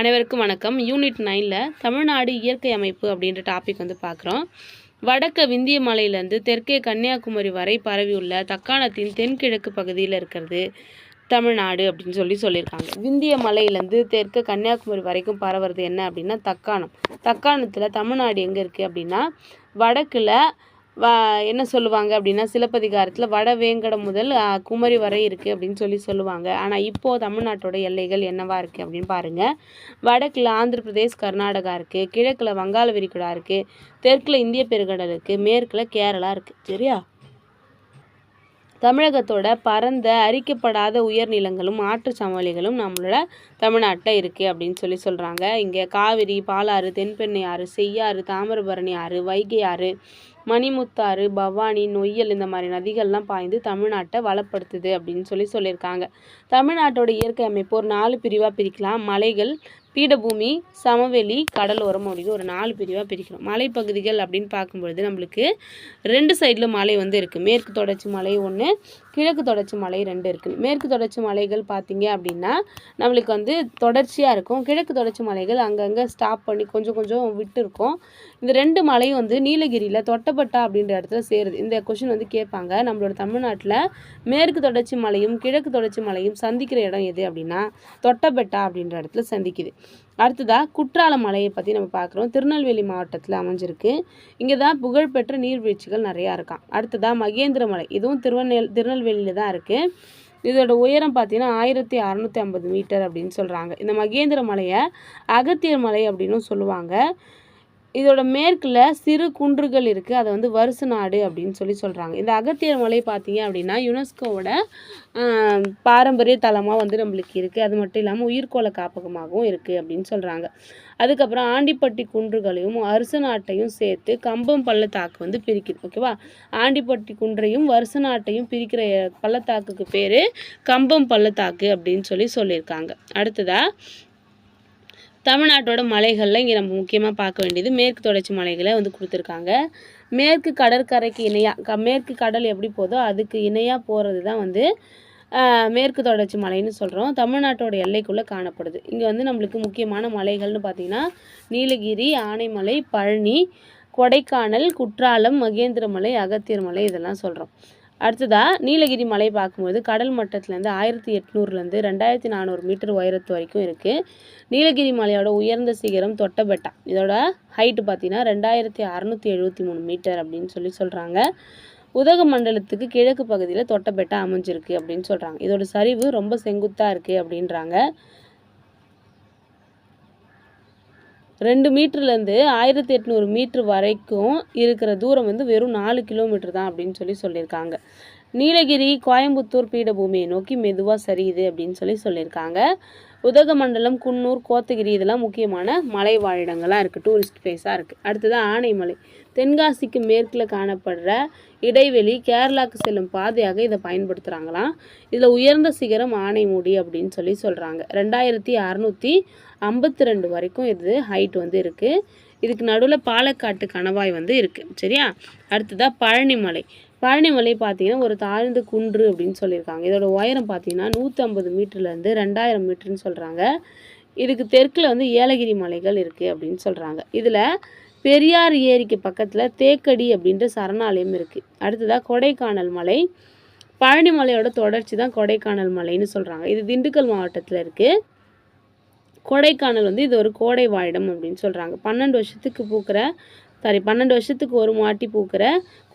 அனைவருக்கும் வணக்கம். யூனிட் நைனில் தமிழ்நாடு இயற்கை அமைப்பு அப்படின்ற டாபிக் வந்து பார்க்குறோம். வடக்க விந்திய மலையிலேருந்து தெற்கே கன்னியாகுமரி வரை பரவியுள்ள தக்காணத்தின் தென்கிழக்கு பகுதியில் இருக்கிறது தமிழ்நாடு அப்படின்னு சொல்லி சொல்லியிருக்காங்க. விந்திய மலையிலேருந்து தெற்க கன்னியாகுமரி வரைக்கும் பரவுறது என்ன அப்படின்னா தக்காணம். தக்காணத்தில் தமிழ்நாடு எங்கே இருக்குது அப்படின்னா வடக்கில் வ என்ன சொல்லுவாங்க அப்படின்னா சிலப்பதிகாரத்தில் வடவேங்கடம் முதல் குமரி வரை இருக்குது அப்படின்னு சொல்லி சொல்லுவாங்க. ஆனால் இப்போது தமிழ்நாட்டோட எல்லைகள் என்னவா இருக்குது அப்படின்னு பாருங்கள் வடக்கில் ஆந்திர பிரதேஷ் கர்நாடகா இருக்குது கிழக்கில் வங்காள விரிகுடா இருக்குது தெற்கில் இந்திய பெருங்கடல் இருக்குது மேற்கில் கேரளா இருக்குது சரியா? தமிழகத்தோட பரந்த அரிக்கப்படாத உயர்நிலங்களும் ஆற்று சமவெளிகளும் நம்மளோட தமிழ்நாட்டில் இருக்குது அப்படின்னு சொல்லி சொல்கிறாங்க இங்கே காவிரி பாலாறு தென்பெண்ணை ஆறு செய்யாறு தாமிரபரணி ஆறு வைகை ஆறு மணிமுத்தாறு பவானி நொய்யல் இந்த மாதிரி நதிகள்லாம் பாய்ந்து தமிழ்நாட்டை வளப்படுத்துது அப்படின்னு சொல்லி சொல்லியிருக்காங்க. தமிழ்நாட்டோட இயற்கை அமைப்பு ஒரு நாலு பிரிவாக பிரிக்கலாம். மலைகள் பீடபூமி சமவெளி கடலோரம் அப்படின்னு ஒரு நாலு பிரிவாக பிரிக்கிறோம். மலைப்பகுதிகள் அப்படின்னு பார்க்கும்பொழுது நம்மளுக்கு ரெண்டு சைடில் மலை வந்து இருக்குது மேற்கு தொடர்ச்சி மலை ஒன்று கிழக்கு தொடர்ச்சி மலை ரெண்டு இருக்குது மேற்கு தொடர்ச்சி மலைகள் பார்த்தீங்க அப்படின்னா நம்மளுக்கு வந்து தொடர்ச்சியாக இருக்கும். கிழக்கு தொடர்ச்சி மலைகள் அங்கங்கே ஸ்டாப் பண்ணி கொஞ்சம் கொஞ்சம் விட்டு இருக்கும். இந்த ரெண்டு மலையும் வந்து நீலகிரியில் தொட்டப்பட்டா அப்படின்ற இடத்துல சேருது. இந்த கொஷின் வந்து கேட்பாங்க. நம்மளோட தமிழ்நாட்டில் மேற்கு தொடர்ச்சி மலையும் கிழக்கு தொடர்ச்சி மலையும் சந்திக்கிற இடம் எது அப்படின்னா தொட்டபெட்டா அப்படின்ற இடத்துல சந்திக்குது. அடுத்ததாக குற்றால மலையை பற்றி நம்ம பார்க்குறோம். திருநெல்வேலி மாவட்டத்தில் அமைஞ்சிருக்கு. இங்கே தான் புகழ்பெற்ற நீர்வீழ்ச்சிகள் நிறையா இருக்கான் அடுத்ததாக மகேந்திர மலை. இதுவும் திருவண்ணேல் திருநெல்வேலியில் தான் இருக்குது இதோட உயரம் பார்த்தீங்கன்னா ஆயிரத்தி அறநூற்றி ஐம்பது மீட்டர் அப்படின்னு சொல்கிறாங்க இந்த மகேந்திர மலையை அகத்தியர் மலை அப்படின்னும் சொல்லுவாங்க. இதோட மேற்கில் சிறு குன்றுகள் இருக்குது அதை வந்து வருசு நாடு அப்படின்னு சொல்லி சொல்கிறாங்க இந்த அகத்தியர் மலை பார்த்தீங்க அப்படின்னா யுனெஸ்கோவோட பாரம்பரிய தலமாக வந்து நம்மளுக்கு இருக்குது அது மட்டும் இல்லாமல் உயிர்கோள காப்பகமாகவும் இருக்குது அப்படின்னு சொல்கிறாங்க அதுக்கப்புறம் ஆண்டிப்பட்டி குன்றுகளையும் அரசு நாட்டையும் சேர்த்து கம்பம் பள்ளத்தாக்கு வந்து பிரிக்குது. ஓகேவா ஆண்டிப்பட்டி குன்றையும் வருச நாட்டையும் பிரிக்கிற பள்ளத்தாக்குக்கு பேர் கம்பம் பள்ளத்தாக்கு அப்படின்னு சொல்லி சொல்லியிருக்காங்க. அடுத்ததாக தமிழ்நாட்டோட மலைகளில் இங்கே நம்ம முக்கியமாக பார்க்க வேண்டியது மேற்கு தொடர்ச்சி மலைகளை வந்து கொடுத்துருக்காங்க. மேற்கு கடற்கரைக்கு இணையாக க மேற்கு கடல் எப்படி போதோ அதுக்கு இணையாக போகிறது தான் வந்து மேற்கு தொடர்ச்சி மலைன்னு சொல்கிறோம் தமிழ்நாட்டோட எல்லைக்குள்ளே காணப்படுது. இங்கே வந்து நம்மளுக்கு முக்கியமான மலைகள்னு பார்த்திங்கன்னா நீலகிரி ஆனைமலை பழனி கொடைக்கானல் குற்றாலம் மகேந்திரமலை அகத்தியர் மலை இதெல்லாம் சொல்கிறோம் அடுத்ததாக நீலகிரி மலை பார்க்கும்போது கடல் மட்டத்துலேருந்து ஆயிரத்தி எட்நூறுலேருந்து ரெண்டாயிரத்தி நானூறு மீட்டர் உயரத்து வரைக்கும் இருக்குது நீலகிரி மலையோட உயர்ந்த சிகரம் தொட்டபெட்டா. இதோட ஹைட்டு பார்த்தீங்கன்னா ரெண்டாயிரத்தி அறநூற்றி எழுபத்தி மூணு மீட்டர் அப்படின்னு சொல்லி சொல்கிறாங்க உதகமண்டலத்துக்கு கிழக்கு பகுதியில் தொட்டபெட்டா அமைஞ்சிருக்கு அப்படின்னு சொல்கிறாங்க இதோட சரிவு ரொம்ப செங்குத்தாக இருக்குது அப்படின்றாங்க. ரெண்டு மீட்டர்லேருந்து ஆயிரத்தி எட்நூறு மீட்ரு வரைக்கும் இருக்கிற தூரம் வந்து வெறும் நாலு கிலோமீட்டர் தான் அப்படின்னு சொல்லி சொல்லியிருக்காங்க. நீலகிரி கோயம்புத்தூர் பீடபூமியை நோக்கி மெதுவாக சரியுது அப்படின்னு சொல்லி சொல்லியிருக்காங்க. உதகமண்டலம் குன்னூர் கோத்தகிரி இதெல்லாம் முக்கியமான மலை வாழிடங்களாக இருக்குது டூரிஸ்ட் பிளேஸாக இருக்குது அடுத்தது ஆனைமலை. தென்காசிக்கு மேற்கில் காணப்படுற இடைவெளி கேரளாவுக்கு செல்லும் பாதையாக இதை பயன்படுத்துகிறாங்களாம் இதில் உயர்ந்த சிகரம் ஆனைமுடி அப்படின்னு சொல்லி சொல்கிறாங்க ரெண்டாயிரத்தி அறநூற்றி ஐம்பத்தி ரெண்டு வரைக்கும் இது ஹைட் வந்து இருக்குது இதுக்கு நடுவில் பாலக்காட்டு கணவாய் வந்து இருக்குது சரியா? அடுத்ததாக பழனிமலை. பழனிமலை பார்த்தீங்கன்னா ஒரு தாழ்ந்த குன்று அப்படின்னு சொல்லியிருக்காங்க. இதோட உயரம் பார்த்தீங்கன்னா நூற்றம்பது மீட்டர்லேருந்து ரெண்டாயிரம் மீட்டர்னு சொல்கிறாங்க இதுக்கு தெற்கில் வந்து ஏலகிரி மலைகள் இருக்குது அப்படின்னு சொல்கிறாங்க இதில் பெரியார் ஏரிக்கு பக்கத்தில் தேக்கடி அப்படின்ற சரணாலயம் இருக்குது அடுத்ததாக கொடைக்கானல் மலை. பழனி மலையோட தொடர்ச்சி தான் கொடைக்கானல் மலைன்னு சொல்கிறாங்க இது திண்டுக்கல் மாவட்டத்தில் இருக்குது கொடைக்கானல் வந்து இது ஒரு கோடை வாழிடம் அப்படின்னு சொல்கிறாங்க பன்னெண்டு வருஷத்துக்கு பூக்கிற சாரி பன்னெண்டு வருஷத்துக்கு ஒரு மாட்டி பூக்கிற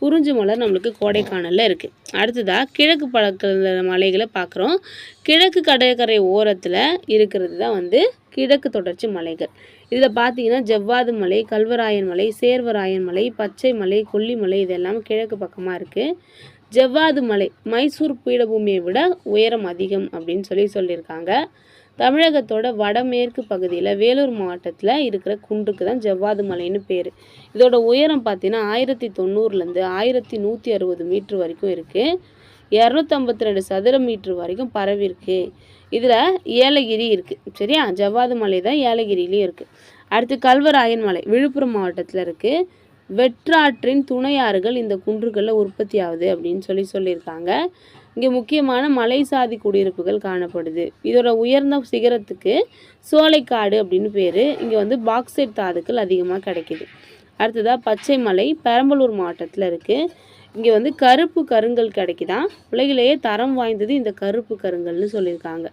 குறிஞ்சி மலர் நம்மளுக்கு கோடைக்கானலில் இருக்குது அடுத்ததாக கிழக்கு பழக்க மலைகளை பார்க்குறோம். கிழக்கு கடற்கரை ஓரத்தில் இருக்கிறது தான் வந்து கிழக்கு தொடர்ச்சி மலைகள். இதில் பார்த்தீங்கன்னா ஜவ்வாது மலை கல்வராயன் மலை சேர்வராயன் மலை பச்சை மலை கொல்லிமலை இதெல்லாம் கிழக்கு பக்கமாக இருக்குது ஜவ்வாது மலை மைசூர் பீடபூமியை விட உயரம் அதிகம் அப்படின்னு சொல்லி சொல்லியிருக்காங்க. தமிழகத்தோட வடமேற்கு பகுதியில் வேலூர் மாவட்டத்தில் இருக்கிற குன்றுக்கு தான் ஜவ்வாது மலைன்னு பேர். இதோட உயரம் பார்த்தீங்கன்னா ஆயிரத்தி தொண்ணூறுலேருந்து ஆயிரத்தி நூற்றி அறுபது மீட்ரு வரைக்கும் இருக்குது இரநூத்தம்பத்தி ரெண்டு சதுர மீட்ரு வரைக்கும் பரவி இருக்கு. இதில் ஏலகிரி இருக்குது சரியா? ஜவ்வாது மலை தான் ஏலகிரிலையும் இருக்குது அடுத்து கல்வராயன் மலை விழுப்புரம் மாவட்டத்தில் இருக்குது வெற்றாற்றின் துணையாறுகள் இந்த குன்றுகளில் உற்பத்தி ஆகுது அப்படின்னு சொல்லி சொல்லியிருக்காங்க. இங்கே முக்கியமான மலை சாதி குடியிருப்புகள் காணப்படுது. இதோட உயர்ந்த சிகரத்துக்கு சோலைக்காடு அப்படின்னு பேர். இங்கே வந்து பாக்ஸைட் தாதுக்கள் அதிகமாக கிடைக்கிது. அடுத்ததாக பச்சை மலை பெரம்பலூர் மாவட்டத்தில் இருக்குது இங்கே வந்து கருப்பு கருங்கல் கிடைக்குதான். உலகிலேயே தரம் வாய்ந்தது இந்த கருப்பு கருங்கல்னு சொல்லியிருக்காங்க.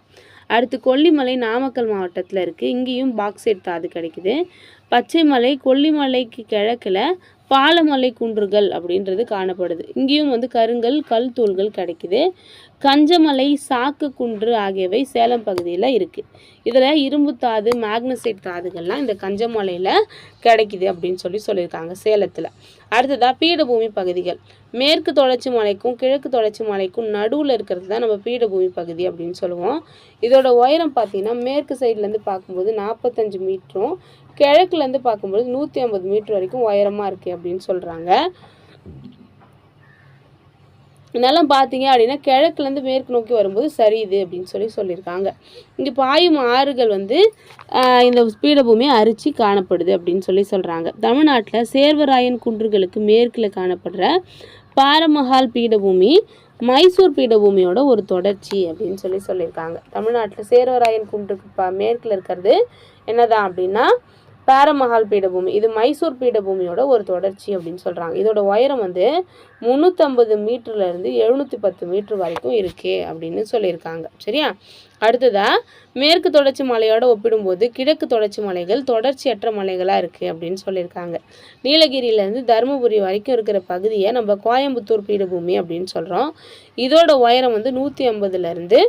அடுத்து கொல்லிமலை நாமக்கல் மாவட்டத்தில் இருக்குது இங்கேயும் பாக்ஸைட் தாது கிடைக்குது. பச்சைமலை கொல்லிமலைக்கு கிழக்கில் பாலமலை குன்றுகள் அப்படின்றது காணப்படுது. இங்கேயும் வந்து கருங்கல் கல் தூள்கள் கிடைக்குது. கஞ்சமலை சாக்கு குன்று ஆகியவை சேலம் பகுதியில் இருக்குது இதில் இரும்பு தாது மேக்னசைட் தாதுகள்லாம் இந்த கஞ்சமலையில் கிடைக்குது அப்படின்னு சொல்லி சொல்லியிருக்காங்க சேலத்தில். அடுத்ததாக பீடபூமி பகுதிகள். மேற்கு தொடர்ச்சி மலைக்கும் கிழக்கு தொடர்ச்சி மலைக்கும் நடுவில் இருக்கிறது தான் நம்ம பீடபூமி பகுதி அப்படின்னு சொல்லுவோம். இதோட உயரம் பார்த்தீங்கன்னா மேற்கு சைட்லேருந்து பார்க்கும்போது நாற்பத்தஞ்சு மீட்டரும் கிழக்குலேருந்து பார்க்கும்போது நூற்றி ஐம்பது மீட்டர் வரைக்கும் உயரமாக இருக்குது அப்படின்னு சொல்கிறாங்க இதெல்லாம் பார்த்தீங்க அப்படின்னா கிழக்குலேருந்து மேற்கு நோக்கி வரும்போது சரியுது அப்படின்னு சொல்லி சொல்லியிருக்காங்க. இங்கே பாயும் ஆறுகள் வந்து இந்த பீடபூமியை அரிச்சு காணப்படுது அப்படின்னு சொல்லி சொல்கிறாங்க தமிழ்நாட்டில் சேர்வராயன் குன்றுகளுக்கு மேற்கில் காணப்படுற பாரமஹால் பீடபூமி மைசூர் பீடபூமியோட ஒரு தொடர்ச்சி அப்படின்னு சொல்லி சொல்லியிருக்காங்க. தமிழ்நாட்டில் சேர்வராயன் குன்றுக்கு மேற்கில் இருக்கிறது என்னதான் அப்படின்னா பேரமஹால் பீடபூமி இது மைசூர் பீடபூமியோட ஒரு தொடர்ச்சி அப்படின்னு சொல்கிறாங்க இதோட உயரம் வந்து முந்நூற்றம்பது மீட்டர்லேருந்து எழுநூற்றி பத்து மீட்ரு வரைக்கும் இருக்கே அப்படின்னு சொல்லியிருக்காங்க. சரியா? அடுத்ததாக மேற்கு தொடர்ச்சி மலையோட ஒப்பிடும்போது கிழக்கு தொடர்ச்சி மலைகள் தொடர்ச்சியற்ற மலைகளாக இருக்குது அப்படின்னு சொல்லியிருக்காங்க. நீலகிரியிலேருந்து தருமபுரி வரைக்கும் இருக்கிற பகுதியை நம்ம கோயம்புத்தூர் பீடபூமி அப்படின்னு சொல்கிறோம் இதோட உயரம் வந்து நூற்றி ஐம்பதுலேருந்து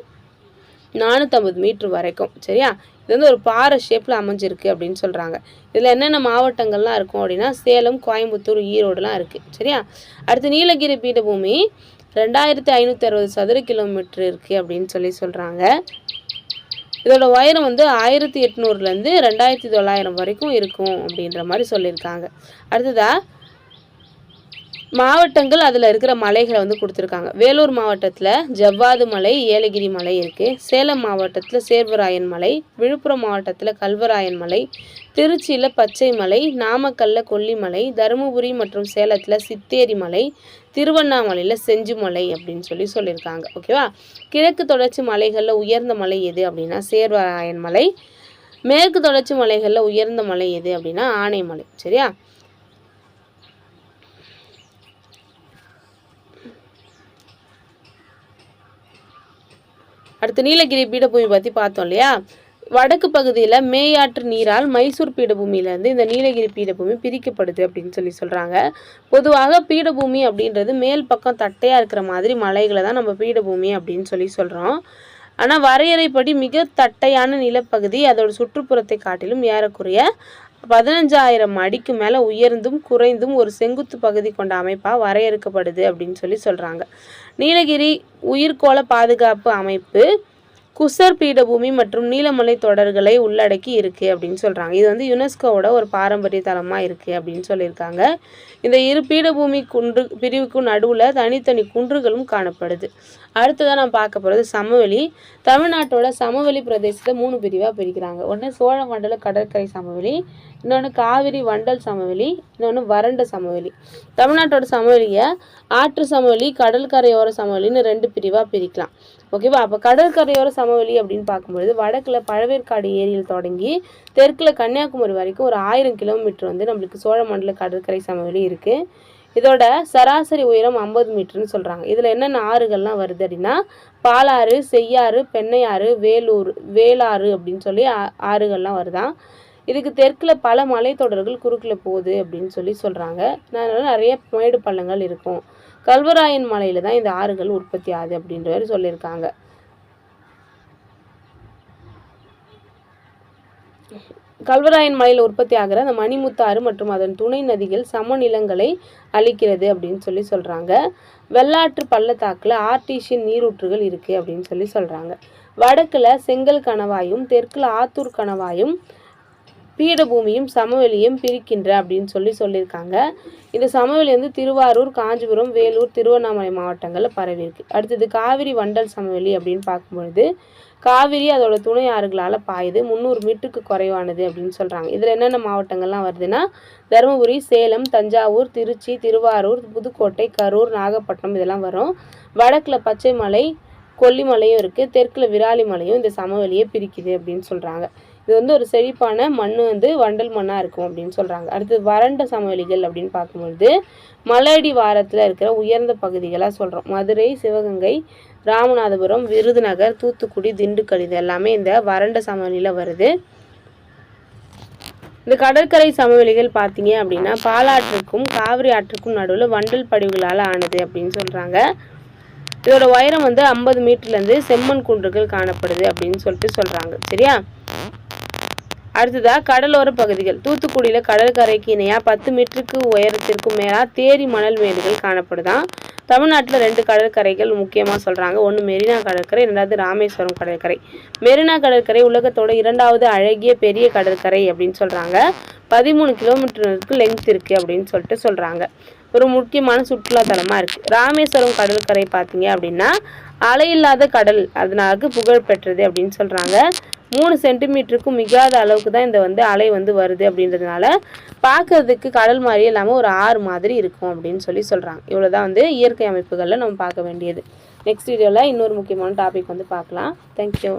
நானூற்றம்பது மீட்ரு வரைக்கும். சரியா? இது வந்து ஒரு பாறை ஷேப்பில் அமைஞ்சிருக்கு அப்படின்னு சொல்கிறாங்க இதில் என்னென்ன மாவட்டங்கள்லாம் இருக்கும் அப்படின்னா சேலம் கோயம்புத்தூர் ஈரோடுலாம் இருக்குது சரியா? அடுத்து நீலகிரி பீடபூமி ரெண்டாயிரத்தி ஐநூற்றி அறுபது சதுர கிலோமீட்டர் இருக்குது அப்படின்னு சொல்லி சொல்கிறாங்க இதோட உயரம் வந்து ஆயிரத்தி எட்நூறுலேருந்து ரெண்டாயிரத்தி தொள்ளாயிரம் வரைக்கும் இருக்கும் அப்படின்ற மாதிரி சொல்லியிருக்காங்க. அடுத்ததாக மாவட்டங்கள் அதில் இருக்கிற மலைகளை வந்து கொடுத்துருக்காங்க. வேலூர் மாவட்டத்தில் ஜவ்வாது மலை ஏலகிரி மலை இருக்குது சேலம் மாவட்டத்தில் சேர்வராயன் மலை விழுப்புரம் மாவட்டத்தில் கல்வராயன் மலை திருச்சியில் பச்சை மலை நாமக்கல்லில் கொல்லிமலை தருமபுரி மற்றும் சேலத்தில் சித்தேரி மலை திருவண்ணாமலையில் செஞ்சுமலை அப்படின்னு சொல்லி சொல்லியிருக்காங்க. ஓகேவா? கிழக்கு தொடர்ச்சி மலைகளில் உயர்ந்த மலை எது அப்படின்னா சேர்வராயன் மலை. மேற்கு தொடர்ச்சி மலைகளில் உயர்ந்த மலை எது அப்படின்னா ஆனைமலை. சரியா? அடுத்து நீலகிரி பீடபூமி பற்றி பார்த்தோம் இல்லையா? வடக்கு பகுதியில் மேயாற்று நீரால் மைசூர் பீடபூமியிலேருந்து இந்த நீலகிரி பீடபூமி பிரிக்கப்படுது அப்படின்னு சொல்லி சொல்கிறாங்க பொதுவாக பீடபூமி அப்படின்றது மேல் பக்கம் தட்டையாக இருக்கிற மாதிரி மலைகளை தான் நம்ம பீடபூமி அப்படின்னு சொல்லி சொல்கிறோம் ஆனால் வரையறைப்படி மிக தட்டையான நிலப்பகுதி அதோட சுற்றுப்புறத்தை காட்டிலும் ஏறக்குறைய பதினஞ்சாயிரம் அடிக்கு மேலே உயர்ந்தும் குறைந்தும் ஒரு செங்குத்து பகுதி கொண்ட அமைப்பாக வரையறுக்கப்படுது அப்படின்னு சொல்லி சொல்கிறாங்க நீலகிரி உயிர்கோள பாதுகாப்பு அமைப்பு குசர் பீடபூமி மற்றும் நீலமலை தொடர்களை உள்ளடக்கி இருக்குது அப்படின்னு சொல்கிறாங்க இது வந்து யுனெஸ்கோவோட ஒரு பாரம்பரிய தலமாக இருக்குது அப்படின்னு சொல்லியிருக்காங்க. இந்த இரு பீடபூமி குன்று பிரிவுக்கும் நடுவில் தனித்தனி குன்றுகளும் காணப்படுது. அடுத்ததாக நான் பார்க்க போகிறது சமவெளி. தமிழ்நாட்டோட சமவெளி பிரதேசத்தை மூணு பிரிவாக பிரிக்கிறாங்க. ஒன்று சோழ மண்டல கடற்கரை சமவெளி இன்னொன்று காவிரி வண்டல் சமவெளி இன்னொன்று வறண்ட சமவெளி. தமிழ்நாட்டோட சமவெளியை ஆற்று சமவெளி கடற்கரையோர சமவெளின்னு ரெண்டு பிரிவாக பிரிக்கலாம். ஓகேவா அப்போ கடற்கரையோர சமவெளி அப்படின்னு பார்க்கும்பொழுது வடக்கில் பழவேற்காடு ஏரியில் தொடங்கி தெற்கில் கன்னியாகுமரி வரைக்கும் ஒரு ஆயிரம் கிலோமீட்டர் வந்து நம்மளுக்கு சோழமண்டல கடற்கரை சமவெளி இருக்குது இதோட சராசரி உயரம் ஐம்பது மீட்டர்னு சொல்கிறாங்க இதில் என்னென்ன ஆறுகள்லாம் வருது அப்படின்னா பாலாறு செய்யாறு பெண்ணையாறு வேலூர் வேளாறு அப்படின்னு சொல்லி ஆ- ஆறுகள்லாம் வருதான் இதுக்கு தெற்கில் பல மலைத்தொடர்கள் குறுக்கில் போகுது அப்படின்னு சொல்லி சொல்கிறாங்க அதனால் நிறைய மேடு பள்ளங்கள் இருக்கும். கல்வராயன் மலையில் தான் இந்த ஆறுகள் உற்பத்தி ஆகுது அப்படின்ற சொல்லியிருக்காங்க. கல்வராயன் மலையில் உற்பத்தி ஆகிற அந்த மணிமுத்தாறு மற்றும் அதன் துணை நதிகள் சமநிலங்களை அளிக்கிறது அப்படின்னு சொல்லி சொல்கிறாங்க வெள்ளாற்று பள்ளத்தாக்கில் ஆர்டிஷியன் நீரூற்றுகள் இருக்குது அப்படின்னு சொல்லி சொல்கிறாங்க வடக்கில் செங்கல் கணவாயும் தெற்கில் ஆத்தூர் கணவாயும் பீடபூமியும் சமவெளியும் பிரிக்கின்ற அப்படின்னு சொல்லி சொல்லியிருக்காங்க. இந்த சமவெளி வந்து திருவாரூர் காஞ்சிபுரம் வேலூர் திருவண்ணாமலை மாவட்டங்களில் பரவி இருக்கு. அடுத்தது காவிரி வண்டல் சமவெளி அப்படின்னு பார்க்கும்பொழுது காவிரி அதோட துணை ஆறுகளால் பாயுது. முந்நூறு மீட்டருக்கு குறைவானது அப்படின்னு சொல்கிறாங்க இதில் என்னென்ன மாவட்டங்கள்லாம் வருதுன்னா தருமபுரி சேலம் தஞ்சாவூர் திருச்சி திருவாரூர் புதுக்கோட்டை கரூர் நாகப்பட்டினம் இதெல்லாம் வரும். வடக்கில் பச்சைமலை கொல்லிமலையும் இருக்குது தெற்கில் விராலிமலையும் இந்த சமவெளியை பிரிக்குது அப்படின்னு சொல்கிறாங்க இது வந்து ஒரு செழிப்பான மண் வந்து வண்டல் மண்ணாக இருக்கும் அப்படின்னு சொல்கிறாங்க அடுத்து வறண்ட சமவெளிகள் அப்படின்னு பார்க்கும்பொழுது மலையடி வாரத்தில் இருக்கிற உயர்ந்த பகுதிகளாக சொல்கிறோம் மதுரை சிவகங்கை ராமநாதபுரம் விருதுநகர் தூத்துக்குடி திண்டுக்கல் இது எல்லாமே இந்த வறண்ட சமவெளியில் வருது. இந்த கடற்கரை சமவெளிகள் பார்த்தீங்க அப்படின்னா பாலாற்றுக்கும் காவிரி ஆற்றுக்கும் நடுவில் வண்டல் படிவுகளால் ஆனது அப்படின்னு சொல்கிறாங்க இதோட உயரம் வந்து ஐம்பது மீட்டர்லேருந்து செம்மண் குன்றுகள் காணப்படுது அப்படின்னு சொல்லிட்டு சொல்கிறாங்க சரியா? அடுத்ததாக கடலோர பகுதிகள். தூத்துக்குடியில் கடற்கரைக்கு இணையாக பத்து மீட்டருக்கு உயரத்திற்கும் மேலாக தேரி மணல் மேடுகள் காணப்படுதான் தமிழ்நாட்டில் ரெண்டு கடற்கரைகள் முக்கியமாக சொல்கிறாங்க ஒன்று மெரினா கடற்கரை ரெண்டாவது ராமேஸ்வரம் கடற்கரை. மெரினா கடற்கரை உலகத்தோட இரண்டாவது அழகிய பெரிய கடற்கரை அப்படின்னு சொல்கிறாங்க பதிமூணு கிலோமீட்டருக்கு லெங்க் இருக்குது அப்படின்னு சொல்லிட்டு சொல்கிறாங்க ஒரு முக்கியமான சுற்றுலாத்தலமாக இருக்குது ராமேஸ்வரம் கடற்கரை பார்த்தீங்க அப்படின்னா அலையில்லாத கடல் அதனால புகழ் பெற்றது அப்படின்னு சொல்கிறாங்க மூணு சென்டிமீட்டருக்கும் மிகாத அளவுக்கு தான் இந்த வந்து அலை வந்து வருது அப்படின்றதுனால பார்க்கறதுக்கு கடல் மாதிரி இல்லாமல் ஒரு ஆறு மாதிரி இருக்கும் அப்படின்னு சொல்லி சொல்கிறாங்க இவ்வளோ தான் வந்து இயற்கை அமைப்புகளில் நம்ம பார்க்க வேண்டியது. நெக்ஸ்ட் வீடியோவில் இன்னொரு முக்கியமான டாபிக் வந்து பார்க்கலாம். தேங்க்யூ